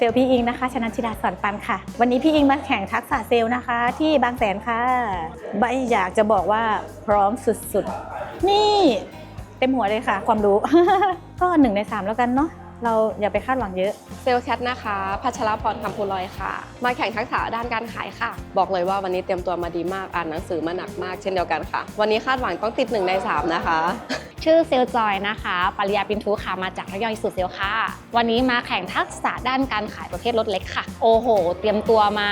เซลล์พี่อิงนะคะชนะชิดาสอนปันค่ะ วันนี้พี่อิงมาแข่งทักษะเซลล์นะคะ ที่บางแสนค่ะใบอยากจะบอกว่าพร้อมสุดๆ นี่เต็มหัวเลยค่ะ ความรู้ ก็หนึ่งในสามแล้วกันเนาะเราอย่าไปคาดหวังเยอะเซลล์แคทนะคะ พัชรพรคำพูลอยค่ะ มาแข่งทักษะด้านการขายค่ะ บอกเลยว่าวันนี้เตรียมตัวมาดีมากอ่านหนังสือมาหนักมากเช่นเดียวกันค่ะ วันนี้คาดหวังต้องติดหนึ่งในสามนะคะชื่อเซลจอยนะคะ ปริยาปินทุค่ะ มาจากระยองอิสุดเซลค่ะ วันนี้มาแข่งทักษะด้านการขายประเภทรถเล็กค่ะ โอ้โห เตรียมตัวมา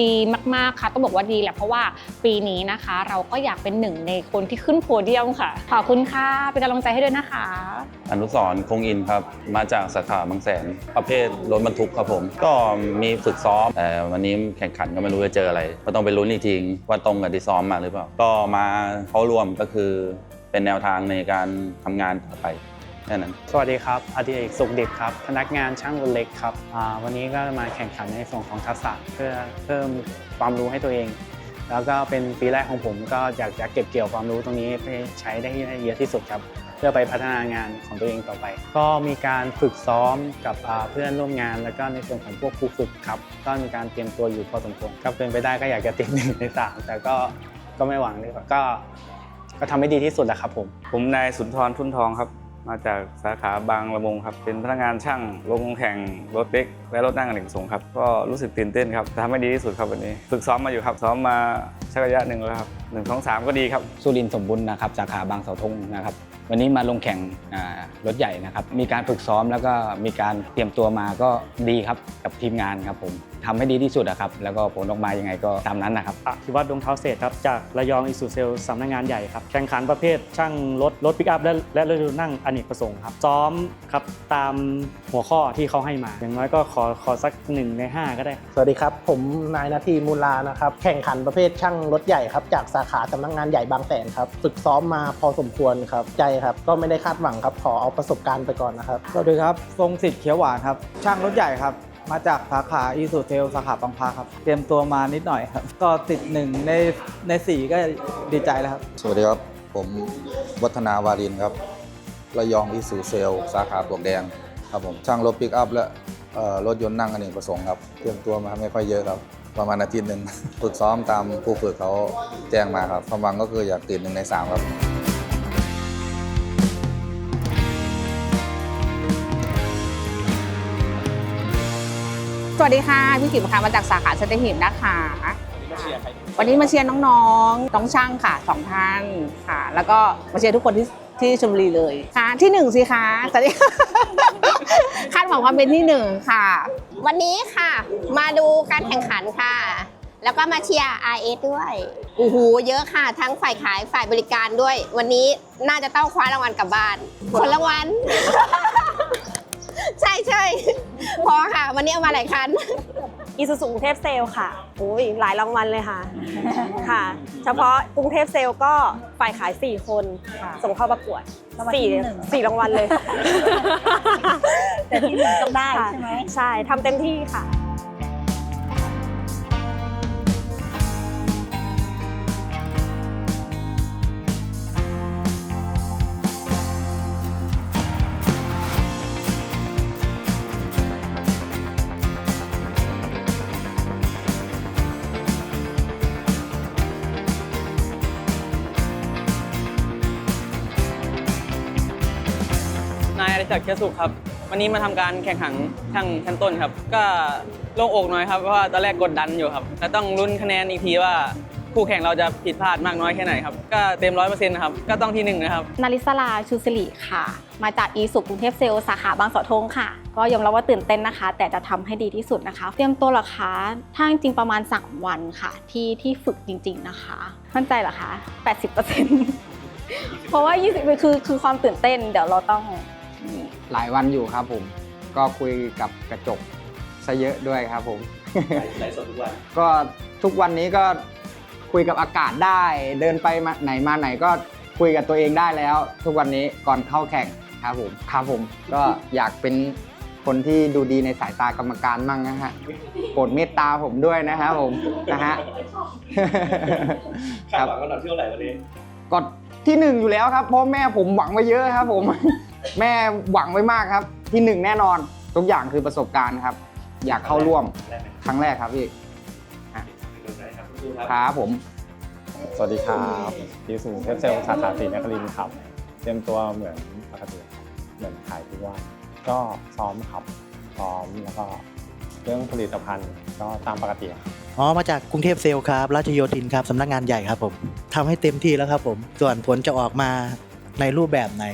ดีมากๆค่ะ ต้องบอกว่าดีแหละ เพราะว่าปีนี้นะคะ เราก็อยากเป็นหนึ่งในคนที่ขึ้นโพเดียมค่ะ ขอบคุณค่ะ เป็นกำลังใจให้ด้วยนะคะ อนุสรคงอินครับ มาจากสาขาบางแสน ประเภทรถบรรทุกครับผม ก็มีฝึกซ้อมแต่วันนี้แข่งขันก็ไม่รู้จะเจออะไร ก็ต้องไปลุ้นอีกทีว่าตรงกับที่ซ้อมมาหรือเปล่า ก็มาเข้าร่วมก็คือ เป็นแนวทางในการทำงานต่อไปแค่นั้นสวัสดีครับอดิเอกสุขดิบครับพนักงานช่างรถเล็กครับวันนี้ก็มาแข่งขันในส่วนของทักษะเพื่อเพิ่มความรู้ให้ตัวเอง แล้วก็เป็นปีแรกของผมก็อยากจะเก็บเกี่ยวความรู้ตรงนี้ไปใช้ได้เยอะที่สุดครับเพื่อไปพัฒนางานของตัวเองต่อไป ก็มีการฝึกซ้อมกับเพื่อนร่วมงาน แล้วก็ในส่วนของพวกครูฝึกครับ ก็มีการเตรียมตัวอยู่พอสมควรก็เป็นไปได้ก็อยากจะติดหนึ่งในสามแต่ก็ก็ไม่หวังเลยก็ ก็ทำให้ดีที่สุดแหละครับผม ผมนายสุนทรทุนทองครับ มาจากสาขาบางละมุงครับ เป็นพนักงานช่างลงแข่งรถเล็ก และรถนั่งอเนกประสงค์ครับ ก็รู้สึกตื่นเต้นครับจะทำให้ดีที่สุดครับวันนี้ ฝึกซ้อมมาอยู่ครับ ซ้อมมาสักระยะหนึ่งแล้วครับหนึ่งสองสามก็ดีครับ สุรินทร์สมบูรณ์นะครับ สาขาบางเสาธงนะครับ วันนี้มาลงแข่งอ่ารถใหญ่นะครับ มีการฝึกซ้อมแล้วก็มีการเตรียมตัวมาก็ดีครับกับทีมงานครับผม ทำให้ดีที่สุดนะครับ แล้วก็ผลออกมายังไงก็ตามนั้นนะครับอธิวัตรดวงเท้าเศษครับ จากระยองอิสุเซลสำนักงานใหญ่ครับ แข่งขันประเภทช่างรถ รถปิกอัพและและรถยนต์นั่งอเนกประสงค์ครับ ซ้อมครับตามหัวข้อที่เขาให้มา อย่างน้อยก็ขอขอสักหนึ่งใน 5 ก็ได้ สวัสดีครับ ผมนายนาทีมูลานะครับ แข่งขันประเภทช่างรถใหญ่ครับ จากสาขาสำนักงานใหญ่บางแสนครับ ฝึกซ้อมมาพอสมควรครับ ใจครับ ก็ไม่ได้คาดหวังครับ ขอเอาประสบการณ์ไปก่อนนะครับ สวัสดีครับ ทรงสิทธิ์เขียวหวานครับ ช่างรถใหญ่ครับ มาจากสาขาอีสุเทลสาขาบางพาครับ เตรียมตัวมานิดหน่อยครับ ก็ติดหนึ่งในในสี่ก็ดีใจแล้วครับ สวัสดีครับ ผมวัฒนาวารินครับ ระยองอิสูเซลสาขาปลวกแดงครับผมช่างรถปิกอัพและรถยนต์นั่งอเนกประสงค์ครับ เตรียมตัวมาไม่ค่อยเยอะครับ ประมาณอาทิตย์หนึ่งฝึกซ้อมตามผู้ฝึกเขาแจ้งมาครับความหวังก็คืออยากติดหนึ่งในสามครับ สวัสดีค่ะ พี่ขิมค่ะมาจากสาขาสเตหิมนะคะ วันนี้มาเชียร์น้องๆ น้องช่างค่ะสองท่านค่ะ แล้วก็มาเชียร์ทุกคนที่ที่ชมบุรีเลยค่ะที่หนึ่งสิคะแต่นี่คาดหวังความเป็นที่หนึ่งค่ะ วันนี้ค่ะ มาดูการแข่งขันค่ะ แล้วก็มาเชียร์ RS ด้วยโอ้โหเยอะค่ะ ทั้งฝ่ายขายฝ่ายบริการด้วย วันนี้น่าจะต้องคว้ารางวัลกลับบ้านคนรางวัล ใช่ใช่พอค่ะ วันนี้เอามาหลายคันอีซูซูกรุงเทพเซลล์ค่ะโอ้ยหลายรางวัลเลยค่ะ ค่ะ เฉพาะกรุงเทพเซลล์ก็ฝ่ายขาย 4 คนส่งเข้าประกวดรางวัลสี่ที่หนึ่ง สี่รางวัลเลยแต่ที่หนึ่งต้องได้ค่ะใช่ไหม ใช่ทำเต็มที่ค่ะ ชื้อสุขครับ วันนี้มาทำการแข่งขันช่างชั้นต้นครับ ก็โล่งอกหน่อยครับเพราะว่าตอนแรกกดดันอยู่ครับแล้วต้องลุ้นคะแนนอีกทีว่าคู่แข่งเราจะผิดพลาดมากน้อยแค่ไหนครับ ก็เต็มร้อยเปอร์เซ็นต์ครับ ก็ต้องที่หนึ่งนะครับ นาริสลาชูสิริค่ะ มาจากอีสุกรุงเทพเซลสาขาบางสาธงค่ะ ก็ยอมรับว่าตื่นเต้นนะคะ แต่จะทำให้ดีที่สุดนะคะ เตรียมตัวหรอคะถ้าจริงประมาณ 3 วันค่ะ ที่ที่ฝึกจริง ๆนะคะมั่นใจเหรอคะ 80%เพราะว่า 20คือคือความตื่นเต้น เดี๋ยวเราต้อง หลายวันอยู่ครับผม ก็คุยกับกระจกซะเยอะด้วยครับผม ไลฟ์สดทุกวันก็ทุกวันนี้ก็คุยกับอากาศได้ เดินไปมาไหนมาไหนก็คุยกับตัวเองได้แล้ว ทุกวันนี้ก่อนเข้าแข่งครับผมครับผมก็อยากเป็นคนที่ดูดีในสายตากรรมการมั่งนะฮะโปรดเมตตาผมด้วยนะครับผมนะฮะ คาดหวังระดับที่เท่าไหร่วันนี้ ก็ที่หนึ่งอยู่แล้วครับเพราะแม่ผมหวังไว้เยอะครับผม แม่หวังไว้มากครับ ที่หนึ่งแน่นอน ทุกอย่างคือประสบการณ์ครับ อยากเข้าร่วมครั้งแรกครับพี่อะครับผม สวัสดีครับทีสูเทปเซลสาขาศรีนครินทร์ครับ เตรียมตัวเหมือนปกติครับเหมือนขายทุกวันก็ซ้อมครับซ้อมแล้วก็เรื่องผลิตภัณฑ์ก็ตามปกติครับอ๋อ มาจากกรุงเทพเซลล์ครับ ราชโยธินครับ สำนักงานใหญ่ครับผม ทำให้เต็มที่แล้วครับผม ส่วนผลจะออกมาในรูปแบบไหน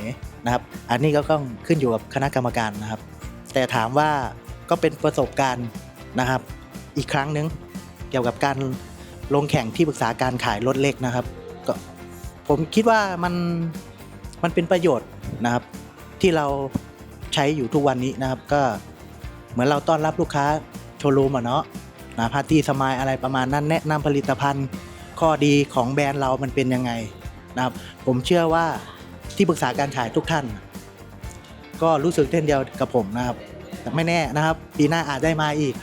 นะครับ อันนี้ก็ต้องขึ้นอยู่กับคณะกรรมการนะครับ แต่ถามว่าก็เป็นประสบการณ์นะครับ อีกครั้งหนึ่งเกี่ยวกับการลงแข่งที่ปรึกษาการขายรถเล็กนะครับก็ผมคิดว่ามันมันเป็นประโยชน์นะครับ ที่เราใช้อยู่ทุกวันนี้นะครับ ก็เหมือนเราต้อนรับลูกค้าโชว์รูมอะเนาะนะพาร์ตี้สมายอะไรประมาณนั้นแนะนำผลิตภัณฑ์ข้อดีของแบรนด์เรามันเป็นยังไงนะครับ ผมเชื่อว่า ที่ปรึกษาการขายทุกท่าน ก็รู้สึกเช่นเดียวกับผมนะครับแต่ไม่แน่นะครับ ปีหน้าอาจได้มาอีก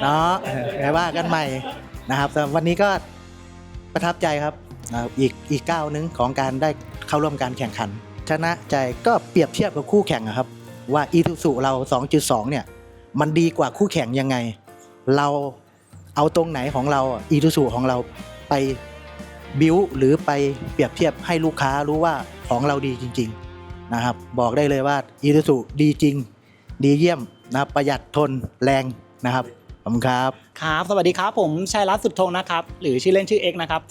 เนาะไงว่ากันใหม่นะครับแต่วันนี้ก็ประทับใจครับอีกอีกก้าวหนึงของการได้เข้าร่วมการแข่งขัน ชนะใจก็เปรียบเทียบกับคู่แข่งอะครับ ว่าอีทูสุเรา 2.2 เนี่ย มันดีกว่าคู่แข่งยังไง เราเอาตรงไหนของเราอีทูสุของเราไป บิวหรือไปเปรียบเทียบให้ลูกค้ารู้ว่าของเราดีจริง ๆนะครับ บอกได้เลยว่าอีทูสุดีจริง ดีเยี่ยมนะครับประหยัดทนแรงนะครับขอบคุณครับ ครับ สวัสดีครับ ผมชัยรัตน์สุดทงนะครับ หรือชื่อเล่นชื่อเอ็กนะครับ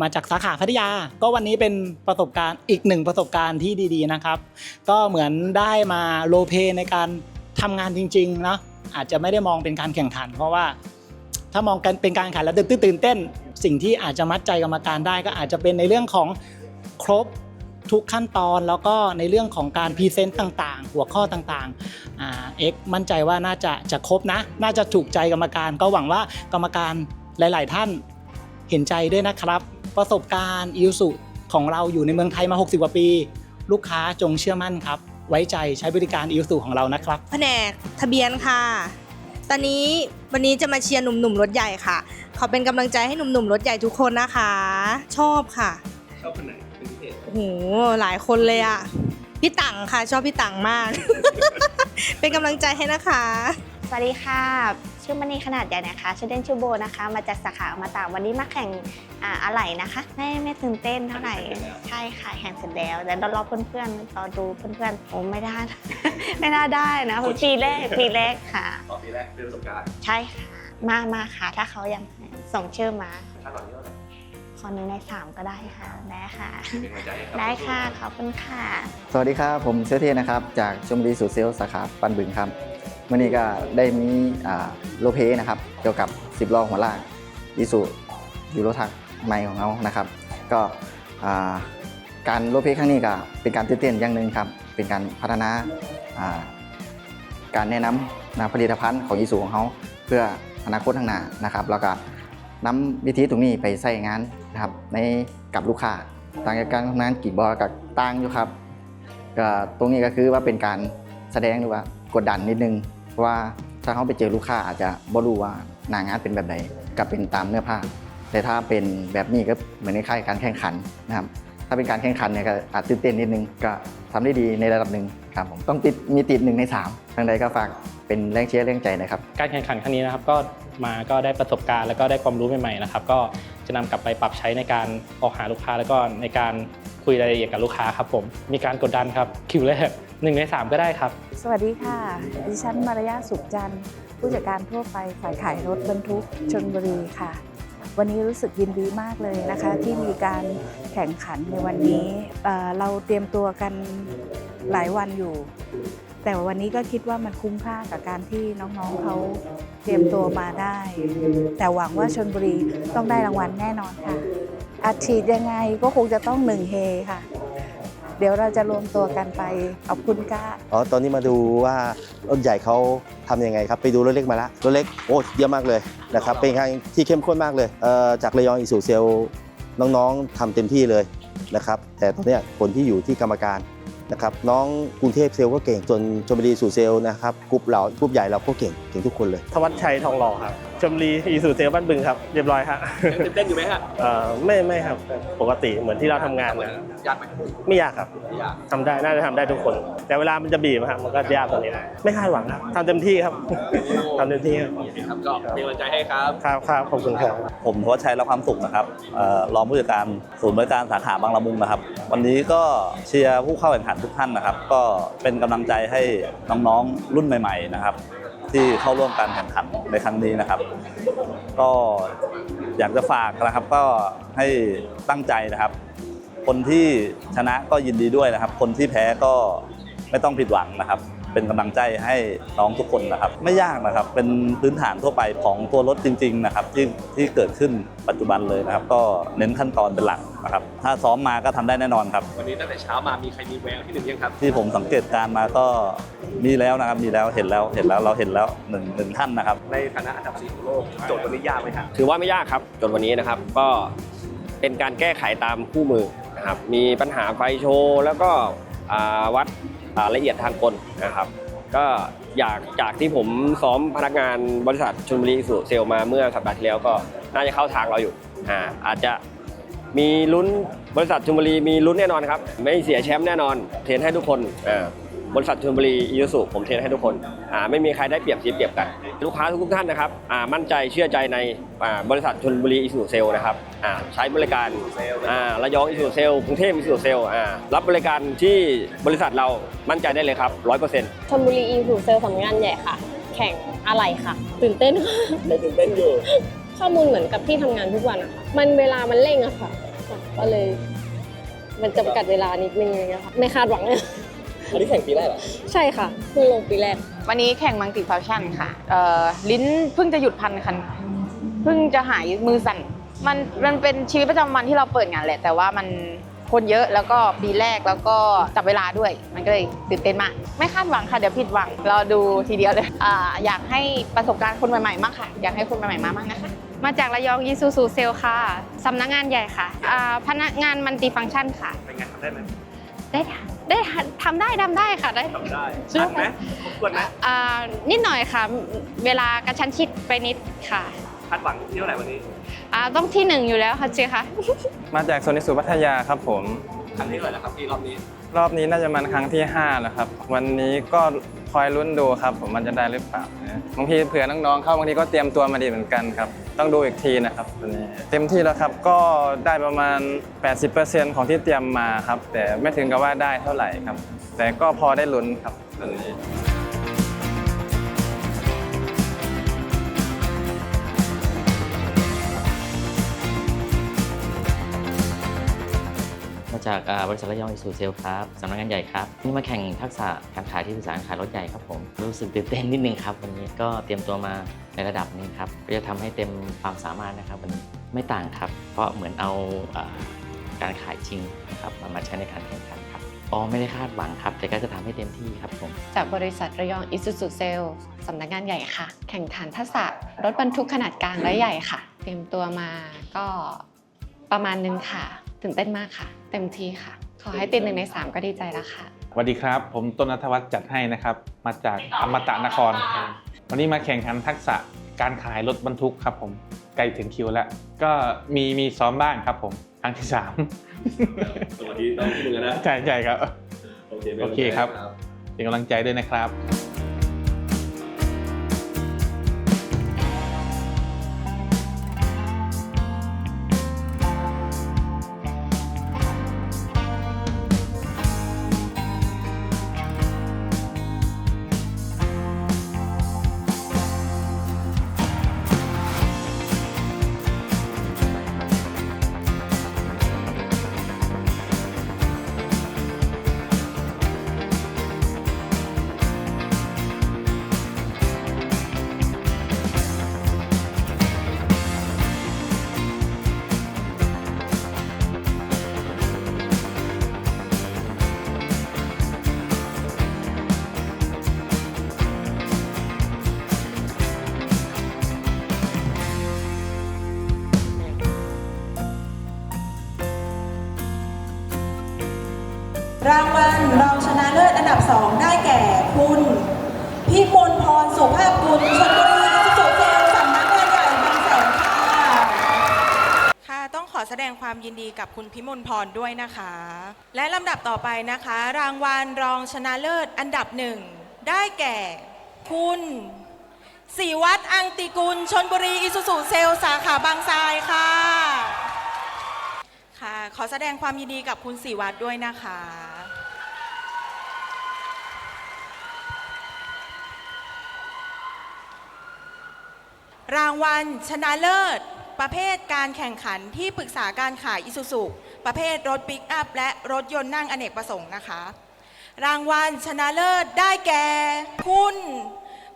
มาจากสาขาพัทยา ก็วันนี้เป็นประสบการณ์อีกหนึ่งประสบการณ์ที่ดีๆนะครับ ก็เหมือนได้มาโลเพในการทำงานจริงๆนะอาจจะไม่ได้มองเป็นการแข่งขัน เพราะว่าถ้ามองกันเป็นการแข่งขันแล้วตื่นตื่นเต้น สิ่งที่อาจจะมัดใจกรรมการได้ก็อาจจะเป็นในเรื่องของครบทุกขั้นตอนแล้วก็ในเรื่องของการพรีเซนต์ต่าง ๆ หัวข้อต่างๆเอ็กมั่นใจว่าน่าจะจะครบนะ น่าจะถูกใจกรรมการ ก็หวังว่ากรรมการหลาย ๆ ท่านเห็นใจด้วยนะครับ ประสบการณ์อิวสุของเราอยู่ในเมืองไทยมา 60 กว่าปี ลูกค้าจงเชื่อมั่นครับ ไว้ใจใช้บริการอิวสุของเรานะครับ แผนกทะเบียนค่ะ ตอนนี้วันนี้จะมาเชียร์หนุ่มๆรถใหญ่ค่ะ ขอเป็นกำลังใจให้หนุ่มๆรถใหญ่ทุกคนนะคะ ชอบค่ะ ชอบคนไหนเป็นพิเศษโอ้โหหลายคนเลยอะพี่ตังค่ะ ชอบพี่ตังมาก เป็นกำลังใจให้นะคะ สวัสดีค่ะ ชื่อมณีขนาดใหญ่นะคะชื่อเล่นชื่อโบนะคะ มาจากสาขาอมาตาวันนี้มาแข่งอ่าอะไหล่นะคะ ไม่ไม่ตื่นเต้นเท่าไหร่ใช่ค่ะแข่งเสร็จแล้วแต่รอเพื่อนๆรอดูเพื่อนๆโอ้ไม่ได้ ไม่น่าได้นะเพราะปีแรกปีแรกค่ะต่อปีแรกเป็นประสบการณ์ใช่ค่ะมามาค่ะ ถ้าเขายังส่งชื่อมาคาดหวังเยอะเลยขอหนึ่งในสามก็ได้ค่ะได้ค่ะเป็นกำลังใจให้ครับได้ค่ะขอบคุณค่ะ สวัสดีครับผมเซลเทนะครับ จากชมบุรีสูตรเซลล์สาขาปันบึงครับ วันนี้ก็ได้มีโลเพนะครับเกี่ยวกับ 10ล้อหัวลากอิสุยูโรทักไมของเรานะครับ ก็การโลเพครั้งนี้ก็เป็นการตื่นเต้นอย่างหนึ่งครับ เป็นการพัฒนาการแนะนำนผลิตภัณฑ์ของอิสุของเขาเพื่ออนาคตข้างหน้านะครับ แล้วก็นำวิธีตรงนี้ไปใส่งานนะครับในกับลูกค้าต่างจากการทำงานกี่บอกับต่างอยู่ครับก็ตรงนี้ก็คือว่าเป็นการแสดงหรือว่ากดดันนิดนึง เพราะว่าถ้าเขาไปเจอลูกค้าอาจจะบ่รู้ว่าหน้างานเป็นแบบใดกับเป็นตามเนื้อผ้า แต่ถ้าเป็นแบบนี้ก็เหมือนคล้ายๆการแข่งขันนะครับถ้าเป็นการแข่งขันเนี่ยก็อาจตื่นเต้นนิดนึงก็ทำได้ดีในระดับหนึ่งครับผมต้องติดมีติดหนึ่งในสามทางใดก็ฝากเป็นแรงเชียร์แรงใจนะครับ การแข่งขันครั้งนี้นะครับก็มาก็ได้ประสบการณ์แล้วก็ได้ความรู้ใหม่ๆนะครับ ก็จะนำกลับไปปรับใช้ในการออกหาลูกค้าแล้วก็ในการคุยรายละเอียดกับลูกค้าครับผมมีการกดดันครับคิวแรก หนึ่งในสามก็ได้ครับ สวัสดีค่ะ ดิฉันมารยาสุขจันทร์ ผู้จัดการทั่วไปฝ่ายขายรถบรรทุกชนบุรีค่ะ วันนี้รู้สึกยินดีมากเลยนะคะ ที่มีการแข่งขันในวันนี้เอ่อเราเตรียมตัวกันหลายวันอยู่ แต่วันนี้ก็คิดว่ามันคุ้มค่ากับการที่น้องๆเขาเตรียมตัวมาได้ แต่หวังว่าชนบุรีต้องได้รางวัลแน่นอนค่ะอัดฉีดยังไงก็คงจะต้องหนึ่งเฮค่ะ ดี๋ยวเราจะรวมตัวกันไปขอบคุณค่ะอ๋อตอนนี้มาดูว่ารถใหญ่เขาทำยังไงครับ ไปดูรถเล็กมาละรถเล็กโอ้เยอะมากเลยนะครับเป็นการที่เข้มข้นมากเลยเอ่อจากระยองอิสุเซลน้องๆทำเต็มที่เลยนะครับแต่ตอนเนี้ยผลที่อยู่ที่กรรมการนะครับน้องกรุงเทพเซลก็เก่งจนชมบุรีสู่เซลนะครับกรุ๊ปเรากรุ๊ปใหญ่เราก็เก่งเก่งทุกคนเลยธวัชชัยทองหล่อครับชมรีอีสุเซลบ้านบึงครับ เรียบร้อยฮะยังตื่นเต้นอยู่ไหมฮะเอ่อไม่ไม่ครับปกติเหมือนที่เราทำงานนะยากไหมไม่ยากครับไม่ยากทำได้น่าจะทำได้ทุกคน แต่เวลามันจะบีบอะครับมันก็ยากกว่านี้นะไม่คาดหวังครับทำเต็มที่ครับ ทำเต็มที่ครับ ครับก็เป็นกำลังใจให้ครับ ครับครับขอบคุณครับ ผมทวัชชัยรับความสุขนะครับเอ่อรองผู้จัดการศูนย์บริการสาขาบางละมุงนะครับ วันนี้ก็เชียร์ผู้เข้าแข่งขันทุกท่านนะครับ ก็เป็นกำลังใจให้น้องๆรุ่นใหม่ ๆ นะครับ ที่เข้าร่วมการแข่งขันในครั้งนี้นะครับ ก็อยากจะฝากนะครับก็ให้ตั้งใจนะครับ คนที่ชนะก็ยินดีด้วยนะครับ คนที่แพ้ก็ไม่ต้องผิดหวังนะครับ เป็นกำลังใจให้น้องทุกคนนะครับ ไม่ยากนะครับ เป็นพื้นฐานทั่วไปของตัวรถจริง ๆ นะครับที่ที่เกิดขึ้นปัจจุบันเลยนะครับ ก็เน้นขั้นตอนเป็นหลักนะครับ ถ้าซ้อมมาก็ทำได้แน่นอนครับ วันนี้ตั้งแต่เช้ามามีใครมีแววที่หนึ่งยังครับ ที่ผมสังเกตการณ์มาก็มีแล้วนะครับมีแล้วเห็นแล้วเห็นแล้วเราเห็นแล้วหนึ่งหนึ่งท่านนะครับ ในฐานะอันดับสี่ของโลกโจทย์วันนี้ยากไหมครับถือว่าไม่ยากครับโจทย์วันนี้นะครับก็เป็นการแก้ไขตามคู่มือนะครับมีปัญหาไฟโชว์แล้วก็อ่า วัดละเอียดทางกลนะครับ ก็อยากจากที่ผมซ้อมพนักงานบริษัทชลบุรีสุเซลมาเมื่อสัปดาห์ที่แล้วก็น่าจะเข้าทางเราอยู่อ่าอาจจะมีลุ้นบริษัทชลบุรีมีลุ้นแน่นอนครับ ไม่เสียแชมป์แน่นอนเทรนให้ทุกคนอ่า บริษัทชลบุรีอีซูผมเทรนให้ทุกคนอ่าไม่มีใครได้เปรียบเสียเปรียบกัน ลูกค้าทุกๆท่านนะครับอ่ามั่นใจเชื่อใจในอ่าบริษัทชลบุรีอีซูเซลนะครับอ่าใช้บริการอ่าระยองอีซูเซลกรุงเทพอีซูเซลอ่ารับบริการที่บริษัทเรามั่นใจได้เลยครับร้อยเปอร์เซ็นต์ชลบุรีอีสุเซลสำนักงานใหญ่ค่ะ แข่งอะไรค่ะตื่นเต้นค่ะตื่นเต้นอยู่ข้อมูลเหมือนกับที่ทำงานทุกวันอะค่ะมันเวลามันเร่งอะค่ะ ก็เลย มันจำกัดเวลานิดนึงอะไรเลยค่ะไม่คาดหวังเลย อันนี้แข่งปีแรกเหรอใช่ค่ะเพิ่งลงปีแรก วันนี้แข่งมังติฟังชันค่ะเอ่อลิ้นเพิ่งจะหยุดพันคันเพิ่งจะหายมือสั่น มันมันเป็นชีวิตประจำวันที่เราเปิดงานแหละ แต่ว่ามันคนเยอะแล้วก็ปีแรกแล้วก็จับเวลาด้วย มันก็เลยตื่นเต้นมาก ไม่คาดหวังค่ะเดี๋ยวผิดหวังรอดูทีเดียวเลยอ่าอยากให้ประสบการณ์คนใหม่ๆมากค่ะ อยากให้คนใหม่ๆมามากนะคะ มาจากระยองยีซูซูเซลค่ะ สำนักงานใหญ่ค่ะอ่าพนักงานมัลติฟังก์ชันค่ะ เป็นไงทำได้ไหม ได้ได้ทำได้ทำได้ค่ะได้ทำได้ทันไหมครบถ้วนไหมอ่านิดหน่อยค่ะ เวลากระชั้นชิดไปนิดค่ะคาดหวังที่เท่าไหร่วันนี้อ่าต้องที่หนึ่งอยู่แล้วค่ะเจคะมาจากโซนิสุพัทยาครับผมครั้งที่เท่าไหร่แล้วครับพี่รอบนี้ รอบนี้น่าจะมันครั้งที่5แล้วครับ วันนี้ก็ คอยลุ้นดูครับ ผมมันจะได้หรือเปล่านะบางทีเผื่อน้องๆเข้าบางทีก็เตรียมตัวมาดีเหมือนกันครับ ต้องดูอีกทีนะครับตัวนี้เต็มที่แล้วครับก็ได้ประมาณ 80%ของที่เตรียมมาครับ แต่ไม่ถึงกับว่าได้เท่าไหร่ครับ แต่ก็พอได้ลุ้นครับตัวนี้ จากบริษัทระยองอิสูเซลครับสำนักงานใหญ่ครับนี่มาแข่งทักษะการขายที่ปรึกษาการขายรถใหญ่ครับผมรู้สึกตื่นเต้นนิดนึงครับวันนี้ก็เตรียมตัวมาในระดับนึงครับก็จะทำให้เต็มความสามารถนะครับวันนี้ไม่ต่างครับ เพราะเหมือนเอาอการขายจริงนะครับมาใช้ในการแข่งขันครับอ๋อไม่ได้คาดหวังครับ แต่ก็จะทำให้เต็มที่ครับผมจากบริษัทระยองอิสุสุเซลสำนักงานใหญ่ค่ะ แข่งขันทักษะรถบรรทุกขนาดกลางและใหญ่ค่ะ เตรียมตัวมาก็ประมาณนึงค่ะ ตื่นเต้นมากค่ะ เต็มที่ค่ะ ขอให้ติดหนึ่งในสามก็ดีใจแล้วค่ะ สวัสดีครับ ผมต้นนัทวัฒน์จัดให้นะครับ มาจากอมตะนคร วันนี้มาแข่งขันทักษะการขายรถบรรทุกครับผมใกล้ถึงคิวแล้ว ก็มีมีซ้อมบ้างครับผมครั้งที่สามสวัสดีน้องมือนะใช่ใช่ครับ โอเคโอเคครับเป็นกำลังใจด้วยนะครับ ความยินดีกับคุณพิมลพรด้วยนะคะ และลำดับต่อไปนะคะ รางวัลรองชนะเลิศอันดับหนึ่งได้แก่ คุณสีวัตรอังติกุลชนบุรีอิสุสุเซลสาขาบางทรายค่ะค่ะขอแสดงความยินดีกับคุณสีวัตรด้วยนะคะรางวัลชนะเลิศ ประเภทการแข่งขันที่ปรึกษาการขายอิสุสุประเภทรถปิกอัพและรถยนต์นั่งอเนกประสงค์นะคะ รางวัลชนะเลิศได้แก่ คุณ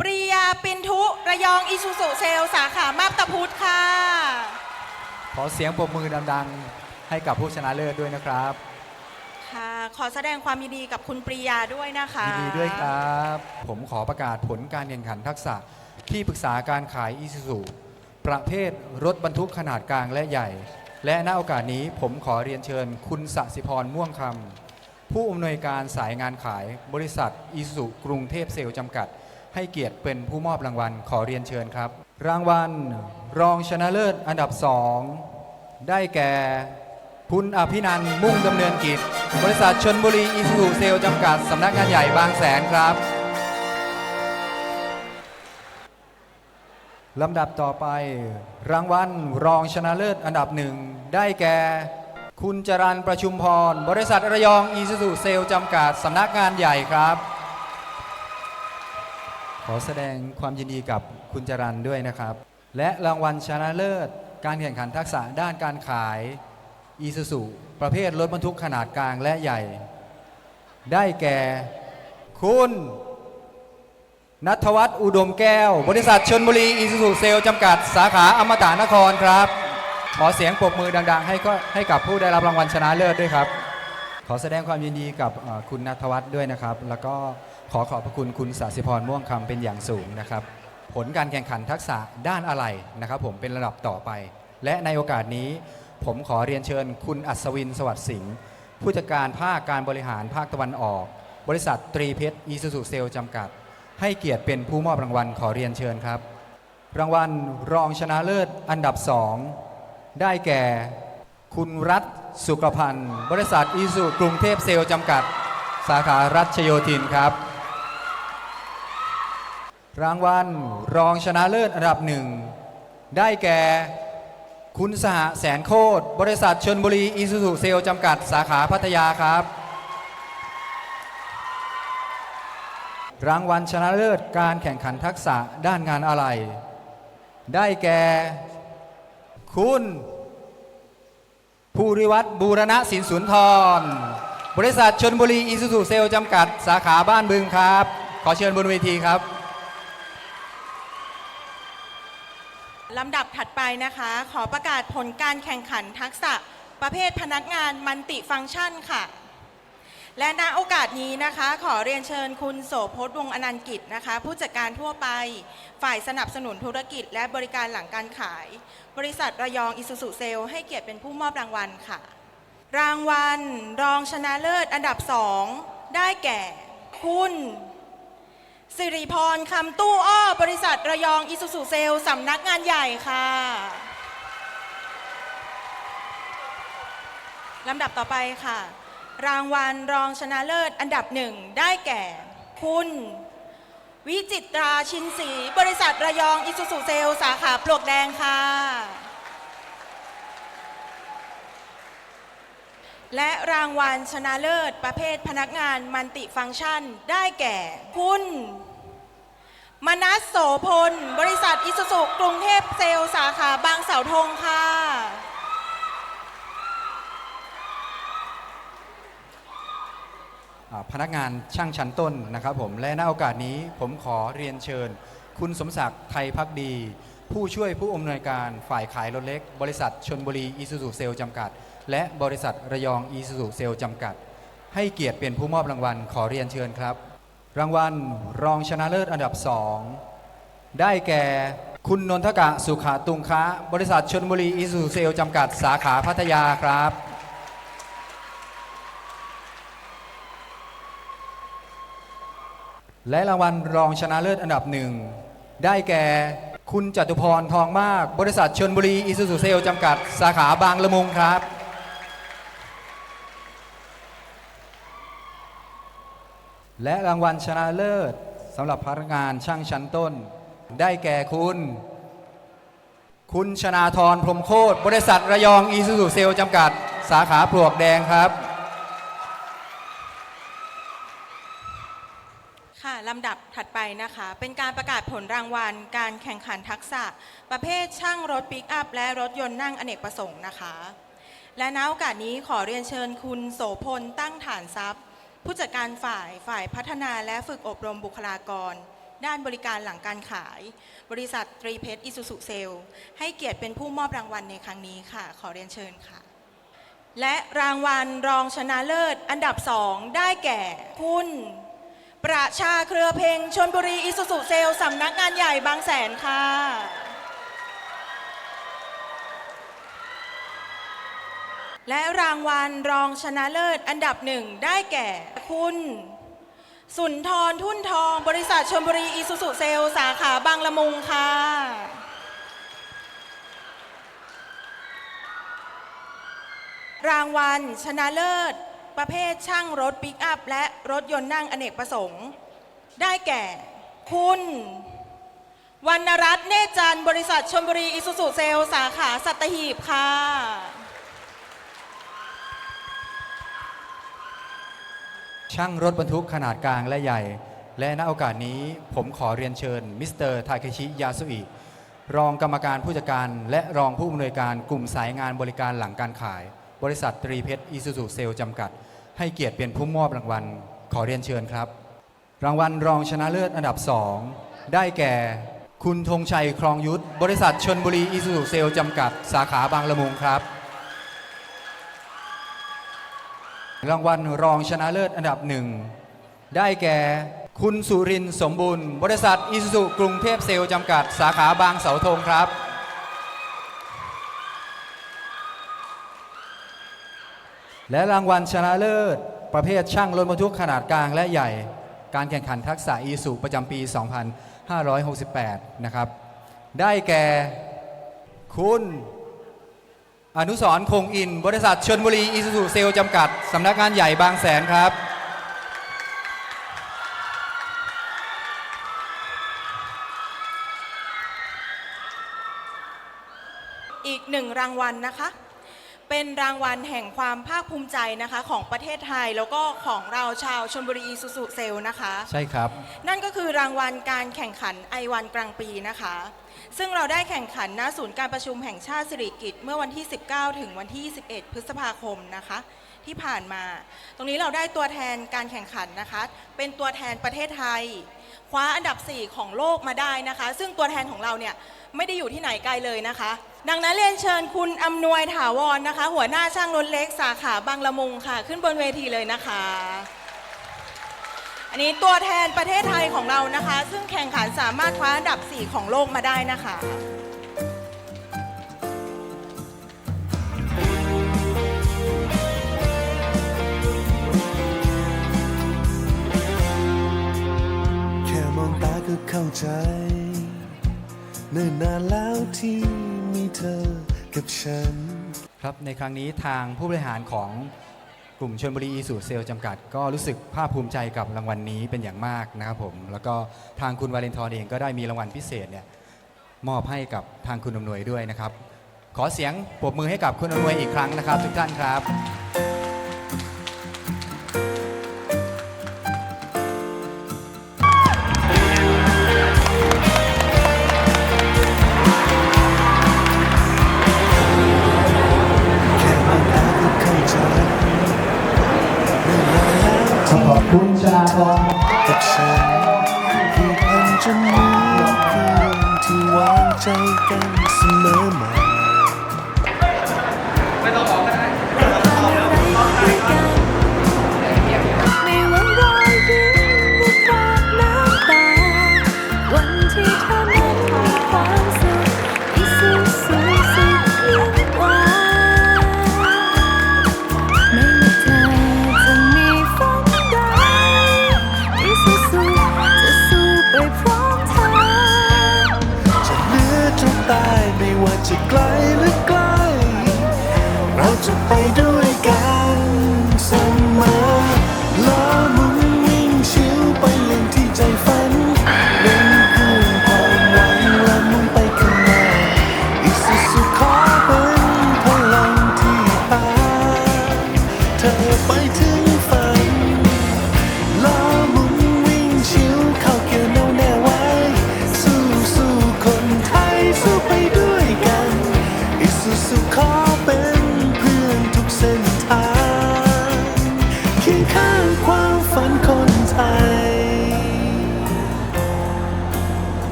ปริยาปินทุ ระยองอิสุสุเซลสาขามาบตาพุธค่ะ ขอเสียงปรบมือดังๆ ให้กับผู้ชนะเลิศด้วยนะครับค่ะขอแสดงความยินดีกับคุณปริยาด้วยนะคะยินดีด้วยครับ ผมขอประกาศผลการแข่งขันทักษะที่ปรึกษาการขายอีซูซู ประเภทรถบรรทุกขนาดกลางและใหญ่ และณโอกาสนี้ผมขอเรียนเชิญคุณสสิพรม่วงคำผู้อำนวยการสายงานขายบริษัทอีซูซูกรุงเทพเซลล์จำกัด ให้เกียรติเป็นผู้มอบรางวัลขอเรียนเชิญครับ รางวัลรองชนะเลิศอันดับสองได้แก่คุณอภินันมุ่งดำเนินกิจ บริษัทชนบุรีอีซูซูเซลล์จำกัดสำนักงานใหญ่บางแสนครับ ลำดับต่อไป รางวัลรองชนะเลิศอันดับหนึ่ง ได้แก่ คุณจรันประชุมพร บริษัทระยองอีซูซูเซลล์จำกัดสำนักงานใหญ่ครับ ขอแสดงความยินดีกับคุณจรันด้วยนะครับ และรางวัลชนะเลิศ การแข่งขันทักษะด้านการขายอีซูซูประเภทรถบรรทุกขนาดกลางและใหญ่ ได้แก่ คุณ นัทวัฒน์อุดมแก้ว บริษัทชนบุรีอีซูซูเซลจำกัดสาขาอมตะนครครับ ขอเสียงปรบมือดัง ๆ ให้ก็ให้กับผู้ได้รับรางวัลชนะเลิศด้วยครับ ขอแสดงความยินดีกับเอ่อคุณนัทวัฒน์ด้วยนะครับ แล้วก็ขอขอบพระคุณคุณสาสิพรม่วงคำเป็นอย่างสูงนะครับ ผลการแข่งขันทักษะด้านอะไรนะครับ ผมเป็นระดับต่อไป และในโอกาสนี้ ผมขอเรียนเชิญ คุณอัศวินสวัสดิ์สิงห์ผู้จัดการภาคการบริหารภาคตะวันออก บริษัทตรีเพชรอีซูซูเซลจำกัด ให้เกียรติเป็นผู้มอบรางวัลขอเรียนเชิญครับ รางวัลรองชนะเลิศอันดับสองได้แก่ คุณรัฐสุขพันธ์ บริษัทอีซูกรุงเทพเซลล์จำกัด สาขารัชโยธินครับ รางวัลรองชนะเลิศอันดับหนึ่งได้แก่คุณสหแสนโคตรบริษัทชนบุรีอีซูซูเซลล์จำกัด สาขาพัทยาครับ รางวัลชนะเลิศการแข่งขันทักษะด้านงานอะไร ได้แก่ คุณ ภูริวัตรบูรณะสินสุนทร บริษัทชนบุรีอีซูซูเซลจำกัด สาขาบ้านบึงครับ ขอเชิญบนเวทีครับลำดับถัดไปนะคะ ขอประกาศผลการแข่งขันทักษะประเภทพนักงานมันติฟังก์ชันค่ะ และณโอกาสนี้นะคะ ขอเรียนเชิญคุณโสพจน์วงอนันต์กิจนะคะ ผู้จัดการทั่วไป ฝ่ายสนับสนุนธุรกิจ และบริการหลังการขาย บริษัทระยองอิสุสุเซลให้เกียรติเป็นผู้มอบรางวัลค่ะ รางวัล รองชนะเลิศอันดับสองได้แก่ คุณสิริพรคำตู้อ้อบริษัทระยองอิสุสุเซลสำนักงานใหญ่ค่ะลำดับต่อไปค่ะ รางวัลรองชนะเลิศอันดับหนึ่งได้แก่ คุณ วิจิตราชินศรีบริษัทระยองอิสุสุเซลสาขาปลวกแดงค่ะ และรางวัลชนะเลิศประเภทพนักงานมันติฟังก์ชันได้แก่ คุณมนัสโสพล บริษัทอิสุสุกรุงเทพเซลสาขาบางเสาธงค่ะ อ่า พนักงานช่างชั้นต้นนะครับผมและณโอกาสนี้ผมขอเรียนเชิญ คุณสมศักดิ์ไทยพักดี ผู้ช่วยผู้อำนวยการฝ่ายขายรถเล็ก บริษัทชนบุรีอีซูซูเซลจำกัด และบริษัทระยองอีซูซูเซลจำกัด ให้เกียรติเป็นผู้มอบรางวัลขอเรียนเชิญครับ รางวัลรองชนะเลิศอันดับสองได้แก่คุณนนทกะสุขาตุงคะ บริษัทชนบุรีอีซูซูเซลจำกัดสาขาพัทยาครับ และรางวัลรองชนะเลิศอันดับหนึ่ง ได้แก่คุณจตุพรทองมาก บริษัทชนบุรีอิสุสุเซลจำกัด สาขาบางละมุงครับ และรางวัลชนะเลิศสำหรับพนักงานช่างชั้นต้น ได้แก่คุณ คุณชนาธรพรมโคตรบริษัทระยองอีสุสุเซลจำกัด สาขาปลวกแดงครับ ค่ะ ลำดับถัดไปนะคะ เป็นการประกาศผลรางวัล การแข่งขันทักษะ ประเภทช่างรถปิกอัพ และรถยนต์นั่งอเนกประสงค์นะคะ และณโอกาสนี้ขอเรียนเชิญคุณโสพลตั้งฐานทรัพย์ ผู้จัดการฝ่ายฝ่ายพัฒนาและฝึกอบรมบุคลากร ด้านบริการหลังการขาย บริษัทตรีเพชรอิสุสุเซลให้เกียรติเป็นผู้มอบรางวัลในครั้งนี้ค่ะ ขอเรียนเชิญค่ะและรางวัลรองชนะเลิศ อันดับสองได้แก่คุณ ประชาเครือเพลงชนบุรีอิสุสุเซลสำนักงานใหญ่บางแสนค่ะ และรางวัลรองชนะเลิศอันดับหนึ่งได้แก่คุณ สุนทรทุ่นทองบริษัทชนบุรีอิสุสุเซลสาขาบางละมุงค่ะรางวัลชนะเลิศ ประเภทช่างรถปิกอัพ และรถยนต์นั่งอเนกประสงค์ ได้แก่ คุณวรรณรัตน์เนจันบริษัทชนบุรีอิสุสุเซลสาขาสัตหีบค่ะ ช่างรถบรรทุกขนาดกลางและใหญ่ และณโอกาสนี้ผมขอเรียนเชิญ มิสเตอร์ทาเคชิยาสุอิรองกรรมการผู้จัดการ และรองผู้อำนวยการกลุ่มสายงานบริการหลังการขาย บริษัทตรีเพชรอิสุสุเซลจำกัด ให้เกียรติเป็นผู้มอบรางวัล ขอเรียนเชิญครับ รางวัลรองชนะเลิศอันดับ 2 ได้แก่ คุณธงชัยครองยุทธ บริษัทชนบุรีอิสุสุเซลจำกัด สาขาบางละมุงครับ รางวัลรองชนะเลิศอันดับหนึ่งได้แก่ คุณสุรินทร์สมบูรณ์ บริษัทอิสุสุกรุงเทพเซลจำกัด สาขาบางเสาธงครับ และรางวัลชนะเลิศ ประเภทช่างรถบรรทุกขนาดกลางและใหญ่ การแข่งขันทักษะอีสุประจำปี 2568 นะครับ ได้แก่คุณ อนุสรคงอิน บริษัทชนบุรีอิสุสุเซลจำกัด สำนักงานใหญ่บางแสนครับอีกหนึ่งรางวัลนะคะ เป็นรางวัลแห่งความภาคภูมิใจนะคะของประเทศไทยแล้วก็ของเราชาวชนบุรีอิสุสุเซลนะคะ ใช่ครับ นั่นก็คือรางวัลการแข่งขันไอวันกลางปีนะคะ ซึ่งเราได้แข่งขันณศูนย์การประชุมแห่งชาติสิริกิติ์เมื่อวันที่ 19 ถึงวันที่ 21 พฤษภาคมนะคะ ที่ผ่านมา ตรงนี้เราได้ตัวแทนการแข่งขันนะคะ เป็นตัวแทนประเทศไทย คว้าอันดับ 4 ของโลกมาได้นะคะ ซึ่งตัวแทนของเราเนี่ยไม่ได้อยู่ที่ไหนไกลเลยนะคะ ดังนั้นเรียนเชิญคุณอำนวยถาวรนะคะ หัวหน้าช่างรถเล็กสาขาบางละมุงค่ะ ขึ้นบนเวทีเลยนะคะ อันนี้ตัวแทนประเทศไทยของเรานะคะ ซึ่งแข่งขันสามารถคว้าอันดับ 4 ของโลกมาได้นะคะ ก็เข้าใจเนิ่นนานแล้วที่มีเธอกับฉัน ครับในครั้งนี้ทางผู้บริหารของกลุ่มชนบุรีอีสุเซลจำกัด ก็รู้สึกภาคภูมิใจกับรางวัลนี้เป็นอย่างมากนะครับผม แล้วก็ทางคุณวาเลนทอนเองก็ได้มีรางวัลพิเศษเนี่ยมอบให้กับทางคุณอำนวยด้วยนะครับ ขอเสียงปรบมือให้กับคุณอำนวยอีกครั้งนะครับ ทุกท่านครับ คุณชนาพรกับฉันผูกพันจนเหมือนเพื่อนที่วางใจกันเสมอมา